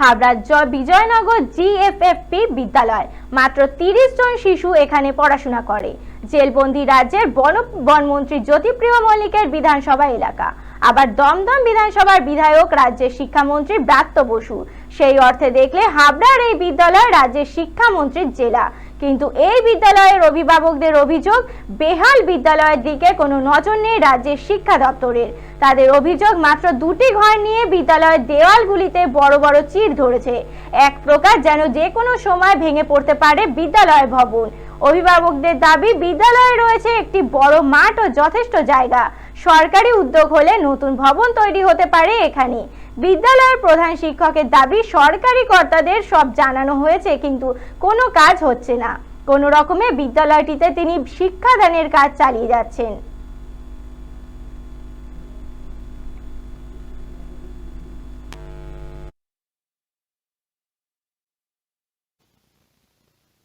হাবড়ার বিজয়নগর জিএফএফপি বিদ্যালয়। মাত্র তিরিশ জন শিশু এখানে পড়াশোনা করে। জেলবন্দি রাজ্যের বন, বনমন্ত্রী জ্যোতিপ্রিয় মল্লিকের বিধানসভা এলাকা। আবার দমদম বিধানসভার বিধায়ক, রাজ্যের শিক্ষামন্ত্রী ব্রাত্য বসু। সেই অর্থে দেখলে হাবড়ার এই বিদ্যালয় রাজ্যের শিক্ষামন্ত্রীর জেলা। কিন্তু এই বিদ্যালয়ের অভিভাবকদের অভিযোগ, বেহাল বিদ্যালয়ের দিকে কোনো নজর নেই রাজ্যের শিক্ষা দপ্তরের। তাদের অভিযোগ মাত্র দুটি ঘর নিয়ে বিদ্যালয়ের দেওয়ালগুলিতে বড় বড় চির ধরেছে। এক প্রকার যেন যে কোনো সময় ভেঙে পড়তে পারে বিদ্যালয় ভবন। অভিভাবকদের দাবি, বিদ্যালয়ে রয়েছে একটি বড় মাঠ ও যথেষ্ট জায়গা। সরকারি উদ্যোগ হলে নতুন ভবন তৈরি হতে পারে এখানে। বিদ্যালয়ের প্রধান শিক্ষকের দাবি, সরকারি কর্তাদের সব জানানো হয়েছে, কিন্তু কোনো কাজ হচ্ছে না। কোনো রকমে বিদ্যালয়টিতে তিনি শিক্ষাদানের কাজ চালিয়ে যাচ্ছেন।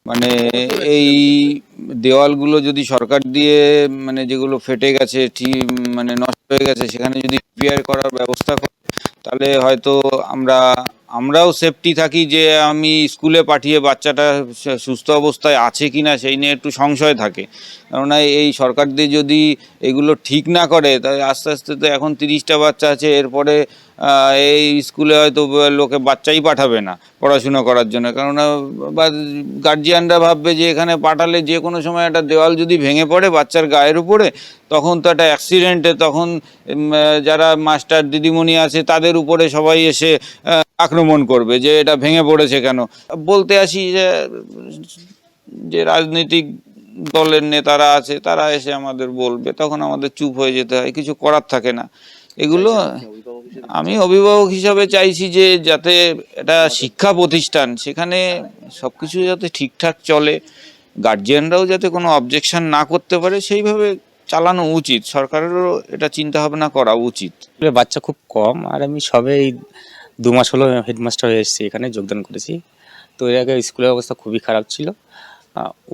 মানে এই দেওয়ালগুলো যদি সরকার দিয়ে মানে যেগুলো ফেটে গেছে মানে নষ্ট হয়ে গেছে, সেখানে যদি রিপেয়ার করার ব্যবস্থা তাহলে হয়তো আমরা, আমরাও সেফটি থাকি যে আমি স্কুলে পাঠিয়ে বাচ্চাটা সুস্থ অবস্থায় আছে কি না সেই নিয়ে একটু সংশয় থাকে। কেননা এই সরকার দিয়ে যদি এগুলো ঠিক না করে, তাহলে আস্তে আস্তে তো এখন তিরিশটা বাচ্চা আছে, এরপরে এই স্কুলে হয়তো লোকে বাচ্চাই পাঠাবে না পড়াশুনো করার জন্য। কেননা, বা গার্জিয়ানরা ভাববে যে এখানে পাঠালে যে কোনো সময় একটা দেওয়াল যদি ভেঙে পড়ে বাচ্চার গায়ের উপরে, তখন তো একটা অ্যাক্সিডেন্টে তখন যারা মাস্টার দিদিমণি আছে তাদের উপরে সবাই এসে আক্রমণ করবে যে এটা ভেঙে পড়েছে কেন। বলতে আসি যে যে রাজনৈতিক দলের নেতারা আছে তারা এসে আমাদের বলবে, তখন আমাদের চুপ হয়ে যেতে হয়, কিছু করার থাকে না। এগুলো আমি অভিভাবক হিসাবে চাইছি যে যাতে এটা শিক্ষা প্রতিষ্ঠান সেখানে সব সবকিছু যাতে ঠিকঠাক চলে গার্জিয়ানরাও যাতে কোনো অবজেকশন না করতে পারে সেইভাবে চালানো উচিত। সরকারেরও এটা চিন্তা ভাবনা করা উচিত। বাচ্চা খুব কম আর আমি সবে এই দু মাস হলো হেডমাস্টার হয়ে এসেছি এখানে যোগদান করেছি। তো এর আগে স্কুলের অবস্থা খুবই খারাপ ছিল।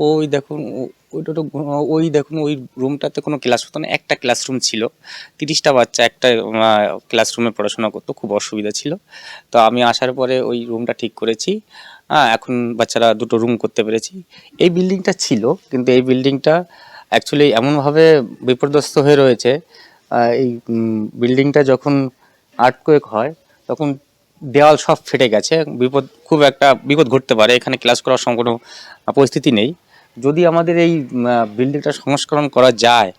ওই দেখুন ওইটা তো, ওই দেখুন, ওই রুমটাতে কোনো ক্লাস হতো না, একটা ক্লাসরুম ছিল। তিরিশটা বাচ্চা একটা ক্লাসরুমে পড়াশোনা করতো, খুব অসুবিধা ছিল। তো আমি আসার পরে ওই রুমটা ঠিক করেছি। হ্যাঁ এখন বাচ্চারা দুটো রুম করতে পেরেছি। এই বিল্ডিংটা ছিল, কিন্তু এই বিল্ডিংটা অ্যাকচুয়ালি এমনভাবে বিপর্যস্ত হয়ে রয়েছে এই বিল্ডিংটা যখন আর্টকোয়েক হয়, তখন দেওয়াল সব ফেটে গেছে। বিপদ, খুব একটা বিপদ ঘটতে পারে। এখানে ক্লাস করার সম কোনো পরিস্থিতি নেই। যদি আমাদের এই বিল্ডিংটা সংস্করণ করা যায়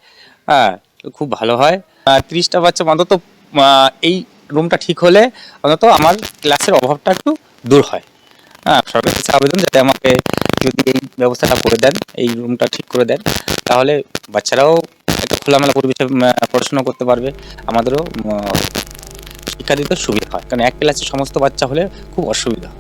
হ্যাঁ খুব ভালো হয়। তিরিশটা বাচ্চা অন্তত এই রুমটা ঠিক হলে অন্তত আমার ক্লাসের অভাবটা একটু দূর হয়। হ্যাঁ সরকারের কাছে আবেদন যাতে আমাকে যদি এই ব্যবস্থাটা করে দেন, এই রুমটা ঠিক করে দেন, তাহলে বাচ্চারাও একটা খোলামেলা পরিবেশে পড়াশোনা করতে পারবে। আমাদেরও শিক্ষা দিতে সুবিধা হয়। কারণ এক ক্লাসে সমস্ত বাচ্চা হলে খুব অসুবিধা